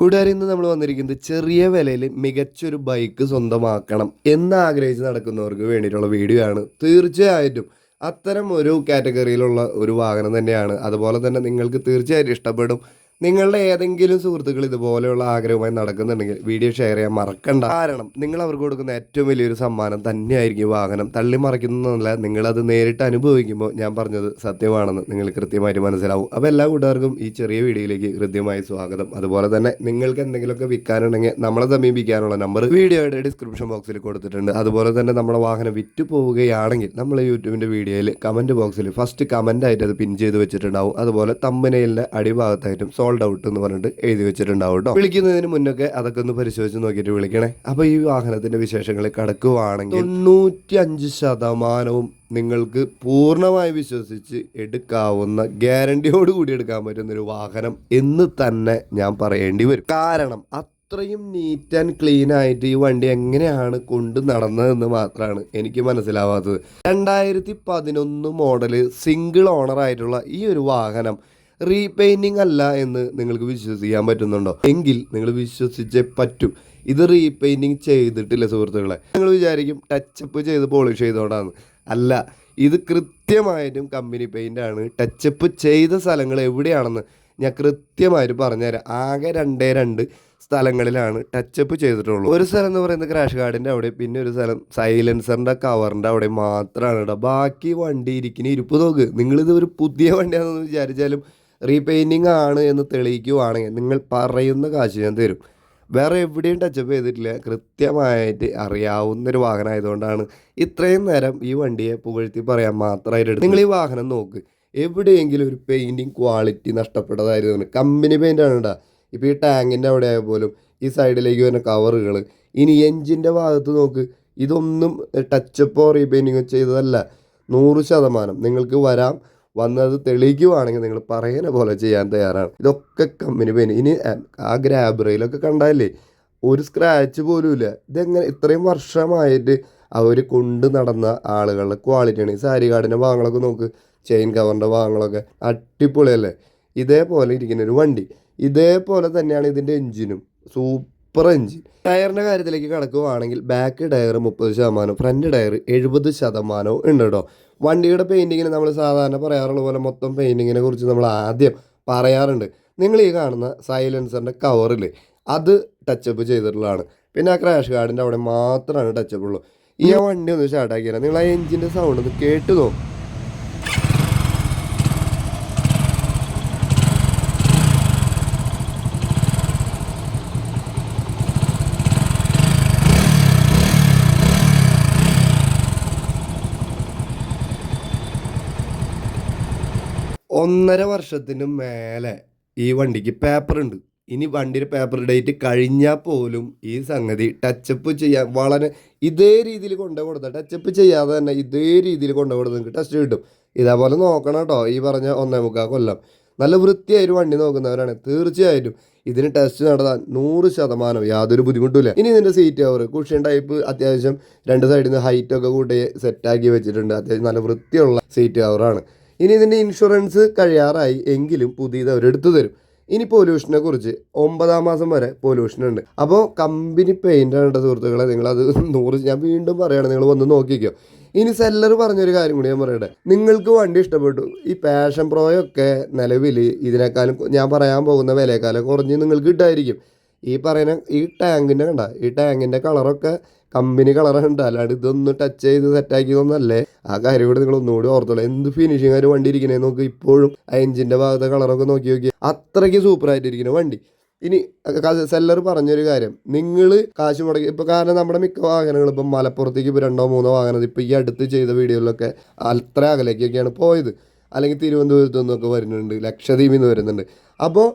കൂട്ടുകാരിൽ ഇന്ന് നമ്മൾ വന്നിരിക്കുന്നത് ചെറിയ വിലയിൽ മികച്ചൊരു ബൈക്ക് സ്വന്തമാക്കണം എന്ന് ആഗ്രഹിച്ച് നടക്കുന്നവർക്ക് വേണ്ടിയിട്ടുള്ള വീഡിയോ ആണ്. തീർച്ചയായിട്ടും അത്തരം ഒരു കാറ്റഗറിയിലുള്ള ഒരു വാഹനം തന്നെയാണ്. അതുപോലെ തന്നെ നിങ്ങൾക്ക് തീർച്ചയായിട്ടും ഇഷ്ടപ്പെടും. നിങ്ങളുടെ ഏതെങ്കിലും സുഹൃത്തുക്കൾ ഇതുപോലെയുള്ള ആഗ്രഹമായി നടക്കുന്നുണ്ടെങ്കിൽ വീഡിയോ ഷെയർ ചെയ്യാൻ മറക്കണ്ട. കാരണം നിങ്ങൾ അവർക്ക് കൊടുക്കുന്ന ഏറ്റവും വലിയൊരു സമ്മാനം തന്നെയായിരിക്കും വാഹനം. തള്ളി മറിക്കുന്നതല്ല നിങ്ങളത് നേരിട്ട് അനുഭവിക്കുമ്പോൾ ഞാൻ പറഞ്ഞത് സത്യമാണെന്ന് നിങ്ങൾ കൃത്യമായിട്ട് മനസ്സിലാവും. അപ്പോൾ എല്ലാ കൂട്ടുകാർക്കും ഈ ചെറിയ വീഡിയോയിലേക്ക് കൃത്യമായി സ്വാഗതം. അതുപോലെ തന്നെ നിങ്ങൾക്ക് എന്തെങ്കിലുമൊക്കെ വിൽക്കാനുണ്ടെങ്കിൽ നമ്മളെ സമീപിക്കാനുള്ള നമ്പർ വീഡിയോയുടെ ഡിസ്ക്രിപ്ഷൻ ബോക്സിൽ കൊടുത്തിട്ടുണ്ട്. അതുപോലെ തന്നെ നമ്മുടെ വാഹനം വിറ്റ് പോവുകയാണെങ്കിൽ നമ്മൾ യൂട്യൂബിന്റെ വീഡിയോയിൽ കമന്റ് ബോക്സിൽ ഫസ്റ്റ് കമന്റായിട്ട് അത് പിൻ ചെയ്ത് വെച്ചിട്ടുണ്ടാവും. അതുപോലെ തമ്പനയിലെ അടിഭാഗത്തായിട്ടും സോൾഡ് ഔട്ട് എന്ന് പറഞ്ഞിട്ട് എഴുതി വെച്ചിട്ടുണ്ടാവും കേട്ടോ വിളിക്കുന്നതിന് മുന്നൊക്കെ അതൊക്കെ ഒന്ന് പരിശോധിച്ച് നോക്കിയിട്ട് വിളിക്കണേ. അപ്പോൾ ഈ വാഹനത്തിന്റെ വിശേഷങ്ങൾ കടക്കുവാണെങ്കിൽ തൊണ്ണൂറ്റി അഞ്ച് ശതമാനവും നിങ്ങൾക്ക് പൂർണമായി വിശ്വസിച്ച് എടുക്കാവുന്ന ഗ്യാരണ്ടിയോട് കൂടി എടുക്കാൻ പറ്റുന്ന ഒരു വാഹനം എന്ന് തന്നെ ഞാൻ പറയേണ്ടി വരും. കാരണം അത്രയും നീറ്റ് ആൻഡ് ക്ലീൻ ആയിട്ട് ഈ വണ്ടി എങ്ങനെയാണ് കൊണ്ട് നടന്നതെന്ന് മാത്രമാണ് എനിക്ക് മനസ്സിലാവാത്തത്. രണ്ടായിരത്തി പതിനൊന്ന് മോഡൽ സിംഗിൾ ഓണർ ആയിട്ടുള്ള ഈ ഒരു വാഹനം റീപെയിന്റിംഗ് അല്ല എന്ന് നിങ്ങൾക്ക് വിശ്വസിക്കാൻ പറ്റുന്നുണ്ടോ? എങ്കിൽ നിങ്ങൾ വിശ്വസിച്ചേ പറ്റൂ. ഇത് റീപെയിന്റിങ് ചെയ്തിട്ടില്ല സുഹൃത്തുക്കളെ? നിങ്ങൾ വിചാരിക്കും ടച്ചപ്പ് ചെയ്ത് പോളിഷ് ചെയ്തോണ്ടാന്ന്. അല്ല ഇത് കൃത്യമായിട്ടും കമ്പനി പെയിന്റ് ആണ്. ടച്ചപ്പ് ചെയ്ത സ്ഥലങ്ങൾ എവിടെയാണെന്ന് ഞാൻ കൃത്യമായിട്ട് പറഞ്ഞുതരാം. ആകെ രണ്ടേ രണ്ട് സ്ഥലങ്ങളിലാണ് ടച്ചപ്പ് ചെയ്തിട്ടുള്ളൂ. ഒരു സ്ഥലം എന്ന് പറയുന്നത് ക്രാഷ് ഗാർഡിന്റെ അവിടെ പിന്നെ ഒരു സ്ഥലം സൈലൻസറിന്റെ കവറിന്റെ അവിടെ മാത്രമാണ് കേട്ടോ. ബാക്കി വണ്ടി ഇരിക്കുന്ന ഇരിപ്പ് നോക്ക്. നിങ്ങളിത് ഒരു പുതിയ വണ്ടിയാണെന്ന് വിചാരിച്ചാലും റീപെയിന്റിങ് ആണ് എന്ന് തെളിയിക്കുവാണെങ്കിൽ നിങ്ങൾ പറയുന്ന കാശ് ഞാൻ തരും. വേറെ എവിടെയും ടച്ചപ്പ് ചെയ്തിട്ടില്ല. കൃത്യമായിട്ട് അറിയാവുന്ന ഒരു വാഹനം ഇത്രയും നേരം ഈ വണ്ടിയെ പുകഴ്ത്തി പറയാൻ മാത്രമായിട്ട്. നിങ്ങൾ ഈ വാഹനം നോക്ക്. എവിടെയെങ്കിലും ഒരു പെയിന്റിങ് ക്വാളിറ്റി നഷ്ടപ്പെട്ടതായിരുന്നു കമ്പനി പെയിന്റ് ആണ് കേട്ടോ. ഇപ്പോൾ ഈ ടാങ്കിന്റെ അവിടെ ആയ പോലും ഈ സൈഡിലേക്ക് വരുന്ന കവറുകൾ ഇനി എൻജിന്റെ ഭാഗത്ത് നോക്ക്. ഇതൊന്നും ടച്ചപ്പോ റീപെയിന്റിങ്ങോ ചെയ്തതല്ല. നൂറ് ശതമാനം. നിങ്ങൾക്ക് വരാം. വന്നത് തെളിയിക്കുവാണെങ്കിൽ നിങ്ങൾ പറയുന്ന പോലെ ചെയ്യാൻ തയ്യാറാണ്. ഇതൊക്കെ കമ്പനി പെയിൻ ഇനി ആ ഗ്രാബറയിലൊക്കെ കണ്ടാലേ ഒരു സ്ക്രാച്ച് പോലും ഇല്ല. ഇതെങ്ങനെ ഇത്രയും വർഷമായിട്ട് അവർ കൊണ്ട് നടന്ന ആളുകളുടെ ക്വാളിറ്റിയാണ് ഈ സാരി കാർഡിന്റെ ഭാഗങ്ങളൊക്കെ നോക്ക് ചെയിൻ കവറിന്റെ ഭാഗങ്ങളൊക്കെ അടിപൊളിയല്ലേ? ഇതേപോലെ ഇരിക്കുന്ന ഒരു വണ്ടി. ഇതേപോലെ തന്നെയാണ് ഇതിന്റെ എഞ്ചിനും സൂപ്പർ എഞ്ചിൻ. ടയറിന്റെ കാര്യത്തിലേക്ക് കടക്കുകയാണെങ്കിൽ ബാക്ക് ടയർ മുപ്പത് ശതമാനം ഫ്രണ്ട് ടയർ എഴുപത് ശതമാനവും ഉണ്ട് കേട്ടോ വണ്ടിയുടെ പെയിന്റിങ്ങിന് നമ്മൾ സാധാരണ പറയാറുള്ള പോലെ മൊത്തം പെയിന്റിങ്ങിനെ കുറിച്ച് നമ്മൾ ആദ്യം പറയാറുണ്ട്. നിങ്ങൾ ഈ കാണുന്ന സൈലൻസറിന്റെ കവറിൽ അത് ടച്ചപ്പ് ചെയ്തിട്ടുള്ളതാണ്. പിന്നെ ആ ക്രാഷ് ഗാർഡിന്റെ അവിടെ മാത്രമാണ് ടച്ചപ്പ് ഉള്ളൂ. ഈ വണ്ടി ഒന്ന് സ്റ്റാർട്ടാക്കിയാൽ നിങ്ങൾ ആ എഞ്ചിന്റെ സൗണ്ട് ഒന്ന് കേട്ട് നോക്കും. ഒന്നര വർഷത്തിന് മേലെ ഈ വണ്ടിക്ക് പേപ്പർ ഉണ്ട്. ഇനി വണ്ടിയുടെ പേപ്പർ ഡേറ്റ് കഴിഞ്ഞാൽ പോലും ഈ സംഗതി ടച്ചപ്പ് ചെയ്യാൻ വളരെ ഇതേ രീതിയിൽ കൊണ്ടു കൊടുത്താൽ ടച്ചപ്പ് ചെയ്യാതെ തന്നെ ഇതേ രീതിയിൽ കൊണ്ടു കൊടുത്ത് നിങ്ങൾക്ക് ടെസ്റ്റ് കിട്ടും. ഇതേപോലെ നോക്കണം കേട്ടോ. ഈ പറഞ്ഞ ഒന്നേ മുക്കാൽ കൊല്ലം. നല്ല വൃത്തിയായൊരു വണ്ടി നോക്കുന്നവരാണ്. തീർച്ചയായിട്ടും ഇതിന് ടെസ്റ്റ് നടത്താൻ നൂറ് ശതമാനം യാതൊരു ബുദ്ധിമുട്ടില്ല ഇനി ഇതിന്റെ സീറ്റ് കവർ കുഷ്യൻ ടൈപ്പ് അത്യാവശ്യം രണ്ട് സൈഡിൽ നിന്ന് ഹൈറ്റൊക്കെ കൂട്ടി സെറ്റാക്കി വെച്ചിട്ടുണ്ട്. അത്യാവശ്യം നല്ല വൃത്തിയുള്ള സീറ്റ് കവറാണ് ഇനി ഇതിന്റെ ഇൻഷുറൻസ് കഴിയാറായി എങ്കിലും പുതിയത് അവരെടുത്തു തരും. ഇനി പൊല്യൂഷനെ കുറിച്ച് ഒമ്പതാം മാസം വരെ പൊല്യൂഷൻ ഉണ്ട്. അപ്പോൾ കമ്പനി പെയിന്റ് ആണ് സുഹൃത്തുക്കളെ നിങ്ങളത് നൂറ് ഞാൻ വീണ്ടും പറയുകയാണ് നിങ്ങൾ വന്ന് നോക്കിക്കോ. ഇനി സെല്ലർ പറഞ്ഞൊരു കാര്യം കൂടി ഞാൻ പറയട്ടെ. നിങ്ങൾക്ക് വണ്ടി ഇഷ്ടപ്പെട്ടു. ഈ പാഷൻ പ്രോയൊക്കെ നിലവിൽ ഇതിനേക്കാളും ഞാൻ പറയാൻ പോകുന്ന വിലയേക്കാളും കുറഞ്ഞ് നിങ്ങൾക്ക് കിട്ടായിരിക്കും. ഈ പറയുന്ന ഈ ടാങ്കിന്റെ കണ്ട ഈ ടാങ്കിന്റെ കളറൊക്കെ കമ്പനി കളറുണ്ട് അല്ലാണ്ട് ഇതൊന്ന് ടച്ച് ചെയ്ത് സെറ്റാക്കിയതൊന്നല്ലേ ആ കാര്യം കൂടെ നിങ്ങൾ ഒന്നുകൂടി ഓർത്തോളൂ. എന്ത് ഫിനിഷിംഗ് ആയിട്ട് വണ്ടി ഇരിക്കണേ? നോക്ക് ഇപ്പോഴും ആ എഞ്ചിന്റെ ഭാഗത്തെ കളറൊക്കെ നോക്കി നോക്കി അത്രയ്ക്ക് സൂപ്പറായിട്ടിരിക്കുന്ന വണ്ടി. ഇനി സെല്ലർ പറഞ്ഞൊരു കാര്യം. നിങ്ങൾ കാശ് മുടക്കി ഇപ്പോൾ കാരണം നമ്മുടെ മിക്ക വാഹനങ്ങൾ ഇപ്പം മലപ്പുറത്തേക്ക് ഇപ്പോൾ രണ്ടോ മൂന്നോ വാഹനം ഇപ്പോൾ ഈ അടുത്ത് ചെയ്ത വീഡിയോയിലൊക്കെ അത്ര അകലേക്കൊക്കെയാണ് പോയത്. അല്ലെങ്കിൽ തിരുവനന്തപുരത്തു നിന്നൊക്കെ വരുന്നുണ്ട്. ലക്ഷദ്വീപിൽ നിന്ന് വരുന്നുണ്ട്. അപ്പോൾ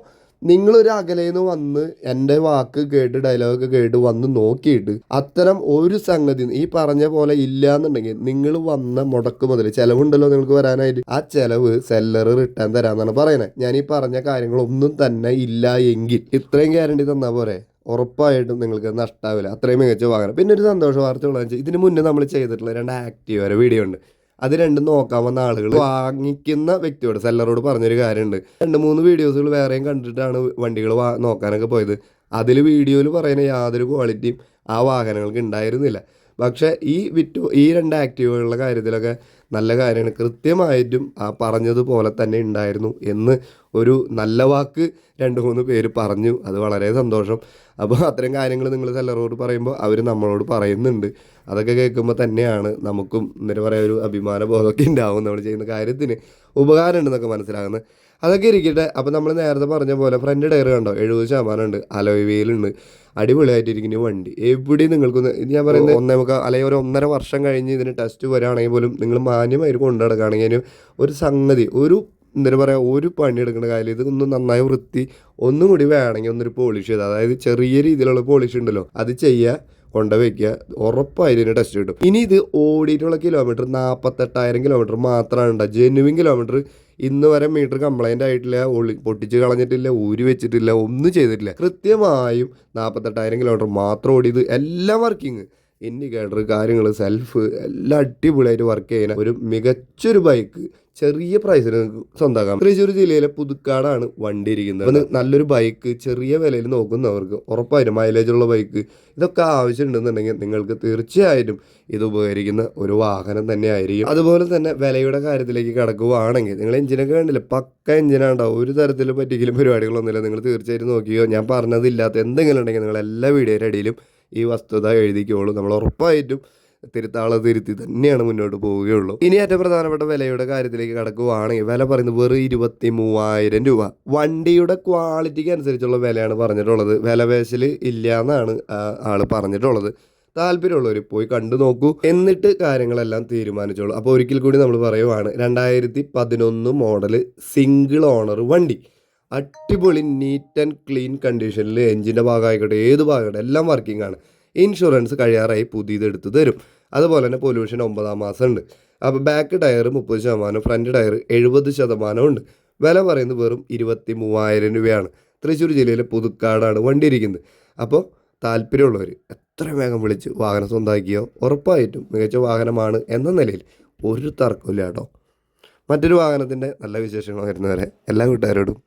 നിങ്ങളൊരു അകലയിൽ നിന്ന് വന്ന് എന്റെ വാക്ക് കേട്ട് ഡയലോഗ് കേട്ട് വന്ന് നോക്കിയിട്ട് അത്തരം ഒരു സംഗതി ഈ പറഞ്ഞ പോലെ ഇല്ല എന്നുണ്ടെങ്കിൽ നിങ്ങൾ വന്ന മുടക്ക് മുതൽ ചിലവുണ്ടല്ലോ നിങ്ങൾക്ക് വരാനായിട്ട്. ആ ചിലവ് സെല്ലർ റിട്ടേൺ തരാമെന്നാണ് പറയുന്നത് ഞാൻ ഈ പറഞ്ഞ കാര്യങ്ങളൊന്നും തന്നെ ഇല്ല എങ്കിൽ ഇത്രയും ഗ്യാരണ്ടി തന്നാൽ പോരെ. ഉറപ്പായിട്ടും നിങ്ങൾക്ക് നഷ്ടാവില്ല. അത്രയും മികച്ച വാങ്ങണം. പിന്നെ ഒരു സന്തോഷ വാർത്ത ഉള്ളതെന്ന് വെച്ചാൽ ഇതിന് മുന്നേ നമ്മൾ ചെയ്തിട്ടുള്ള രണ്ട് ആക്റ്റീവ് വരെ വീഡിയോ ഉണ്ട്. അത് രണ്ടും നോക്കാൻ വന്ന ആളുകൾ വാങ്ങിക്കുന്ന വ്യക്തിയോട് സെല്ലറോട് പറഞ്ഞൊരു കാര്യമുണ്ട് രണ്ട് മൂന്ന് വീഡിയോസുകൾ വേറെയും കണ്ടിട്ടാണ് വണ്ടികൾ നോക്കാനൊക്കെ പോയത്. അതിൽ വീഡിയോയിൽ പറയുന്ന യാതൊരു ക്വാളിറ്റിയും ആ വാഹനങ്ങൾക്ക് ഉണ്ടായിരുന്നില്ല പക്ഷേ ഈ വിറ്റു ഈ രണ്ട് ആക്റ്റീവുകളുടെ കാര്യത്തിലൊക്കെ നല്ല കാര്യമാണ്. കൃത്യമായിട്ടും ആ പറഞ്ഞതുപോലെ തന്നെ ഉണ്ടായിരുന്നു എന്ന് ഒരു നല്ല വാക്ക് രണ്ട് മൂന്ന് പേര് പറഞ്ഞു. അത് വളരെ സന്തോഷം. അപ്പോൾ അത്തരം കാര്യങ്ങൾ നിങ്ങൾ സെല്ലറോട് പറയുമ്പോൾ അവർ നമ്മളോട് പറയുന്നുണ്ട്. അതൊക്കെ കേൾക്കുമ്പോൾ തന്നെയാണ് നമുക്കും എന്താ പറയുക ഒരു അഭിമാന ബോധമൊക്കെ ഉണ്ടാവും. നമ്മൾ ചെയ്യുന്ന കാര്യത്തിന് ഉപകാരമുണ്ടെന്നൊക്കെ മനസ്സിലാകുന്നത്. അതൊക്കെ ഇരിക്കട്ടെ. അപ്പോൾ നമ്മൾ നേരത്തെ പറഞ്ഞ പോലെ ഫ്രണ്ട് ടയർ കണ്ടോ? എഴുപത് ശതമാനം ഉണ്ട്. അലോയ് വീലുണ്ട് അടിപൊളിയായിട്ടിരിക്കുന്ന വണ്ടി. എവിടെയും നിങ്ങൾക്കൊന്ന് ഞാൻ പറയുന്നത് ഒന്നേ നമുക്ക് അല്ലെങ്കിൽ ഒരു ഒന്നര വർഷം കഴിഞ്ഞ് ഇതിന് ടെസ്റ്റ് വരികയാണെങ്കിൽ പോലും നിങ്ങൾ മാന്യമായി കൊണ്ടു നടക്കുകയാണെങ്കിൽ ഒരു സംഗതി ഒരു എന്താ പറയുക ഒരു പണി എടുക്കുന്ന കാര്യം ഇത് ഒന്ന് നന്നായി വൃത്തി ഒന്നും കൂടി വേണമെങ്കിൽ ഒന്നൊരു പോളിഷ് ചെയ്ത്. അതായത് ചെറിയ രീതിയിലുള്ള പോളിഷ് ഉണ്ടല്ലോ. അത് ചെയ്യുക കൊണ്ടുവയ്ക്കുക. ഉറപ്പായി ഇതിന് ടെസ്റ്റ് കിട്ടും. ഇനി ഇത് ഓടിയിട്ടുള്ള കിലോമീറ്റർ നാൽപ്പത്തെട്ടായിരം കിലോമീറ്റർ മാത്രമാണ് ഉണ്ടാവുക ജെന്യുവിൻ കിലോമീറ്റർ ഇന്ന് വരെ മീറ്റർ കംപ്ലൈന്റ് ആയിട്ടില്ല ഒളി പൊട്ടിച്ച് കളഞ്ഞിട്ടില്ല ഊരി വെച്ചിട്ടില്ല ഒന്നും ചെയ്തിട്ടില്ല. കൃത്യമായും നാൽപ്പത്തെട്ടായിരം കിലോമീറ്റർ മാത്രം ഓടിയത് എല്ലാം വർക്കിംഗ് ഇൻഡിക്കേറ്റർ കാര്യങ്ങൾ സെൽഫ് എല്ലാം അടിപൊളിയായിട്ട് വർക്ക് ചെയ്യുന്ന ഒരു മികച്ചൊരു ബൈക്ക് ചെറിയ പ്രൈസിന് സ്വന്തമാക്കാം തൃശ്ശൂർ ജില്ലയിലെ പുതുക്കാടാണ് വണ്ടി ഇരിക്കുന്നത്. നല്ലൊരു ബൈക്ക് ചെറിയ വിലയിൽ നോക്കുന്നവർക്ക് ഉറപ്പായിട്ടും മൈലേജുള്ള ബൈക്ക് ഇതൊക്കെ ആവശ്യമുണ്ടെന്നുണ്ടെങ്കിൽ നിങ്ങൾക്ക് തീർച്ചയായിട്ടും ഇത് ഉപകരിക്കുന്ന ഒരു വാഹനം തന്നെയായിരിക്കും. അതുപോലെ തന്നെ വിലയുടെ കാര്യത്തിലേക്ക് കിടക്കുകയാണെങ്കിൽ നിങ്ങൾ എഞ്ചിനൊക്കെ കണ്ടില്ല? പക്ക എഞ്ചിനാണ്ടാവും ഒരു തരത്തിലും പറ്റിക്കലും പരിപാടികളൊന്നുമില്ല. നിങ്ങൾ തീർച്ചയായിട്ടും നോക്കിയോ ഞാൻ പറഞ്ഞതില്ലാത്ത എന്തെങ്കിലും ഉണ്ടെങ്കിൽ നിങ്ങൾ എല്ലാ വീഡിയോയുടെ അടിയിലും ഈ വസ്തുത എഴുതിക്കോളൂ. നമ്മൾ ഉറപ്പായിട്ടും തിരുത്താളെ തിരുത്തി തന്നെയാണ് മുന്നോട്ട് പോവുകയുള്ളൂ. ഇനി ഏറ്റവും പ്രധാനപ്പെട്ട വിലയുടെ കാര്യത്തിലേക്ക് കടക്കുകയാണെങ്കിൽ വില പറയുന്നത് വെറും ഇരുപത്തി മൂവായിരം രൂപ. വണ്ടിയുടെ ക്വാളിറ്റിക്ക് അനുസരിച്ചുള്ള വിലയാണ് പറഞ്ഞിട്ടുള്ളത്. വില ഇല്ല എന്നാണ് ആൾ പറഞ്ഞിട്ടുള്ളത്. താല്പര്യമുള്ളവർ പോയി കണ്ടു നോക്കൂ. എന്നിട്ട് കാര്യങ്ങളെല്ലാം തീരുമാനിച്ചോളൂ. അപ്പോൾ ഒരിക്കൽ കൂടി നമ്മൾ പറയുവാണ് രണ്ടായിരത്തി പതിനൊന്ന് മോഡൽ സിംഗിൾ ഓണർ വണ്ടി. അടിപൊളി നീറ്റ് ആൻഡ് ക്ലീൻ കണ്ടീഷനിൽ എഞ്ചിന്റെ ഭാഗമായിക്കോട്ടെ ഏത് ഭാഗമായിക്കോട്ടെ എല്ലാം വർക്കിംഗ് ആണ്. ഇൻഷുറൻസ് കഴിയാറായി പുതിയത് എടുത്ത് തരും. അതുപോലെ തന്നെ പൊല്യൂഷൻ ഒമ്പതാം മാസം ഉണ്ട്. അപ്പോൾ ബാക്ക് ടയർ മുപ്പത് ശതമാനം ഫ്രണ്ട് ടയർ എഴുപത് ശതമാനം ഉണ്ട്. വില പറയുന്നത് വെറും ഇരുപത്തി മൂവായിരം രൂപയാണ്. തൃശ്ശൂർ ജില്ലയിലെ പുതുക്കാടാണ് വണ്ടി ഇരിക്കുന്നത് അപ്പോൾ താല്പര്യമുള്ളവർ എത്ര വേഗം വിളിച്ച് വാഹനം സ്വന്തമാക്കിയോ? ഉറപ്പായിട്ടും മികച്ച വാഹനമാണ് എന്ന നിലയിൽ ഒരു തർക്കമില്ല കേട്ടോ. മറ്റൊരു വാഹനത്തിന്റെ നല്ല വിശേഷങ്ങൾ വരുന്നവരെ എല്ലാ കൂട്ടുകാരോടും